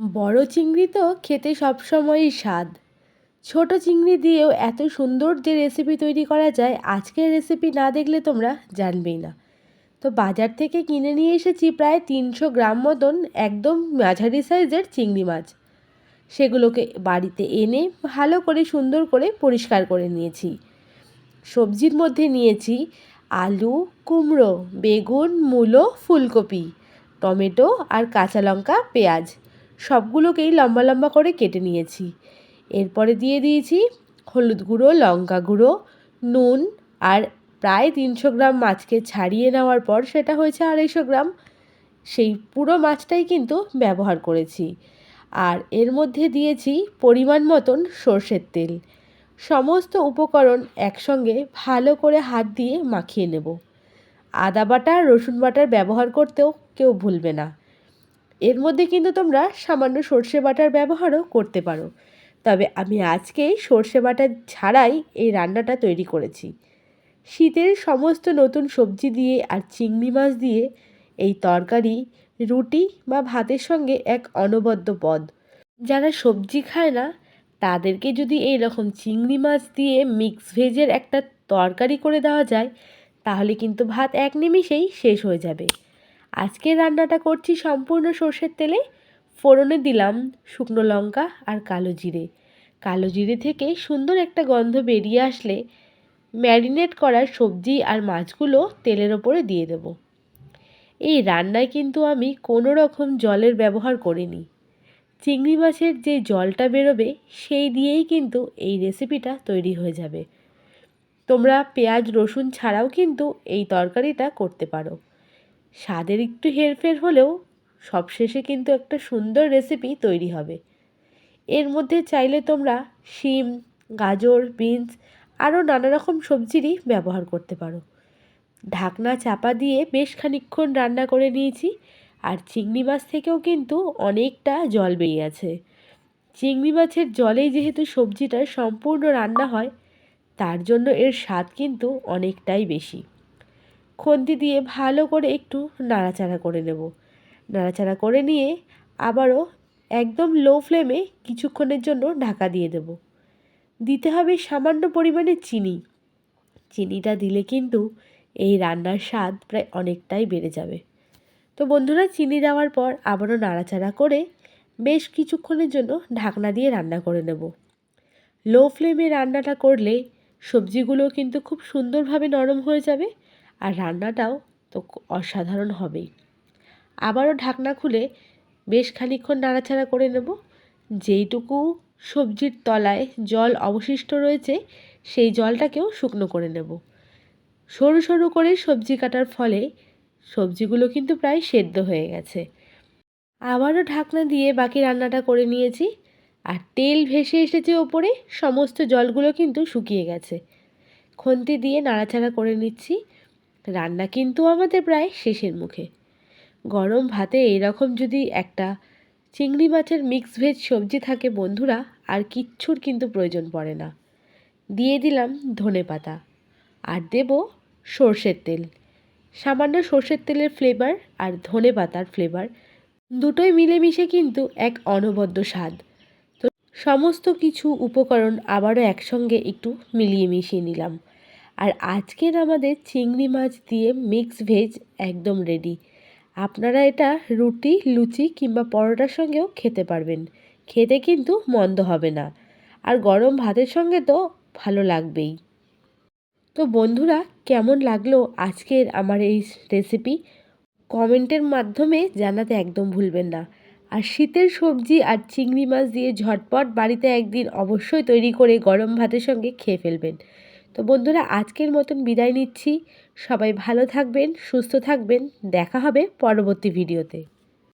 বড় চিংড়ি তো খেতে সবসময়ই স্বাদ। ছোট চিংড়ি দিয়েও এত সুন্দর যে রেসিপি তৈরি করা যায়, আজকের রেসিপি না দেখলে তোমরা জানবেই না। তো বাজার থেকে কিনে নিয়ে এসেছি প্রায় তিনশো গ্রাম মতন একদম মাঝারি সাইজের চিংড়ি মাছ। সেগুলোকে বাড়িতে এনে ভালো করে সুন্দর করে পরিষ্কার করে নিয়েছি। সবজির মধ্যে নিয়েছি আলু, কুমড়ো, বেগুন, মূলো, ফুলকপি, টমেটো আর কাঁচা লঙ্কা, পেঁয়াজ। সবগুলোকেই লম্বা লম্বা করে কেটে নিয়েছি। এরপরে দিয়ে দিয়েছি হলুদ গুঁড়ো, লঙ্কা গুঁড়ো, নুন আর প্রায় তিনশো গ্রাম মাছকে ছাড়িয়ে নেওয়ার পর সেটা হয়েছে আড়াইশো গ্রাম। সেই পুরো মাছটাই কিন্তু ব্যবহার করেছি। আর এর মধ্যে দিয়েছি পরিমাণ মতন সর্ষের তেল। সমস্ত উপকরণ একসঙ্গে ভালো করে হাত দিয়ে মাখিয়ে নেব। আদা বাটা রসুন বাটার ব্যবহার করতেও কেউ ভুলবে না। এর মধ্যে কিন্তু তোমরা সামান্য সর্ষে বাটার ব্যবহারও করতে পারো। তবে আমি আজকে সর্ষে বাটা ছাড়াই এই রান্নাটা তৈরি করেছি। শীতের সমস্ত নতুন সবজি দিয়ে আর চিংড়ি মাছ দিয়ে এই তরকারি, রুটি বা ভাতের সঙ্গে এক অনবদ্য পদ। যারা সবজি খায় না, তাদেরকে যদি এই রকম চিংড়ি মাছ দিয়ে মিক্স ভেজের একটা তরকারি করে দেওয়া যায়, তাহলে কিন্তু ভাত এক নিমিষেই শেষ হয়ে যাবে। আজকের রান্নাটা করছি সম্পূর্ণ সর্ষের তেলে। ফোড়নে দিলাম শুকনো লঙ্কা আর কালো জিরে। কালো জিরে থেকে সুন্দর একটা গন্ধ বেরিয়ে আসলে ম্যারিনেট করার সবজি আর মাছগুলো তেলের ওপরে দিয়ে দেব। এই রান্নায় কিন্তু আমি কোনো রকম জলের ব্যবহার করিনি। চিংড়ি মাছের যে জলটা বেরোবে সেই দিয়েই কিন্তু এই রেসিপিটা তৈরি হয়ে যাবে। তোমরা পেঁয়াজ, রসুন ছাড়াও কিন্তু এই তরকারিটা করতে পারো। স্বাদের একটু হেরফের হলেও সবশেষে কিন্তু একটা সুন্দর রেসিপি তৈরি হবে। এর মধ্যে চাইলে তোমরা শিম, গাজর বিনস আরও নানা রকম সবজিরই ব্যবহার করতে পারো। ঢাকনা চাপা দিয়ে বেশ খানিক্ষণ রান্না করে নিয়েছি আর চিংড়ি মাছ থেকেও কিন্তু অনেকটা জল বেরিয়ে আছে। চিংড়ি মাছের জলেই যেহেতু সবজিটা সম্পূর্ণ রান্না হয়, তার জন্য এর স্বাদ কিন্তু অনেকটাই বেশি। খন্তি দিয়ে ভালো করে একটু নাড়াচাড়া করে নেব। নাড়াচাড়া করে নিয়ে আবারও একদম লো ফ্লেমে কিছুক্ষণের জন্য ঢাকা দিয়ে দেব। দিতে হবে সামান্য পরিমাণে চিনি। চিনিটা দিলে কিন্তু এই রান্নার স্বাদ প্রায় অনেকটাই বেড়ে যাবে। তো বন্ধুরা, চিনি দেওয়ার পর আবারও নাড়াচাড়া করে বেশ কিছুক্ষণের জন্য ঢাকনা দিয়ে রান্না করে নেব। লো ফ্লেমে রান্নাটা করলে সবজিগুলো কিন্তু খুব সুন্দরভাবে নরম হয়ে যাবে। আর রান্নাটাও তো অসাধারণ হবেই। আবারও ঢাকনা খুলে বেশ খানিক্ষণ নাড়াচাড়া করে নেব। যেইটুকু সবজির তলায় জল অবশিষ্ট রয়েছে, সেই জলটাকেও শুকনো করে নেব। সরু সরু করে সবজি কাটার ফলে সবজিগুলো কিন্তু প্রায় সেদ্ধ হয়ে গেছে। আবারও ঢাকনা দিয়ে বাকি রান্নাটা করে নিয়েছি। আর তেল ভেসে এসেছে ওপরে, সমস্ত জলগুলো কিন্তু শুকিয়ে গেছে। খন্তি দিয়ে নাড়াচাড়া করে নিচ্ছি। রান্না কিন্তু আমাদের প্রায় শেষের মুখে। গরম ভাতে এরকম যদি একটা চিংড়ি মাছের মিক্স ভেজ সবজি থাকে বন্ধুরা, আর কিচ্ছুর কিন্তু প্রয়োজন পড়ে না। দিয়ে দিলাম ধনে পাতা আর দেব সর্ষের তেল। সামান্য সর্ষের তেলের ফ্লেভার আর ধনে পাতার ফ্লেভার দুটোই মিলেমিশে কিন্তু এক অনবদ্য স্বাদ। তো সমস্ত কিছু উপকরণ আবারও একসঙ্গে একটু মিলিয়ে মিশিয়ে নিলাম। আর আজকের আমাদের চিংড়ি মাছ দিয়ে মিক্স ভেজ একদম রেডি আপনারা এটা রুটি, লুচি কিংবা পরোটার সঙ্গেও খেতে পারবেন। খেতে কিন্তু মন্দ হবে না। আর গরম ভাতের সঙ্গে তো ভালো লাগবেই। তো বন্ধুরা, কেমন লাগল আজকের আমার এই রেসিপি কমেন্টের মাধ্যমে জানাতে একদম ভুলবেন না। আর শীতের সবজি আর চিংড়ি মাছ দিয়ে ঝটপট বাড়িতে একদিন অবশ্যই তৈরি করে গরম ভাতের সঙ্গে খেয়ে ফেলবেন। তো বন্ধুরা, আজকের মতন বিদায় নিচ্ছি। সবাই ভালো থাকবেন, সুস্থ থাকবেন। দেখা হবে পরবর্তী ভিডিওতে।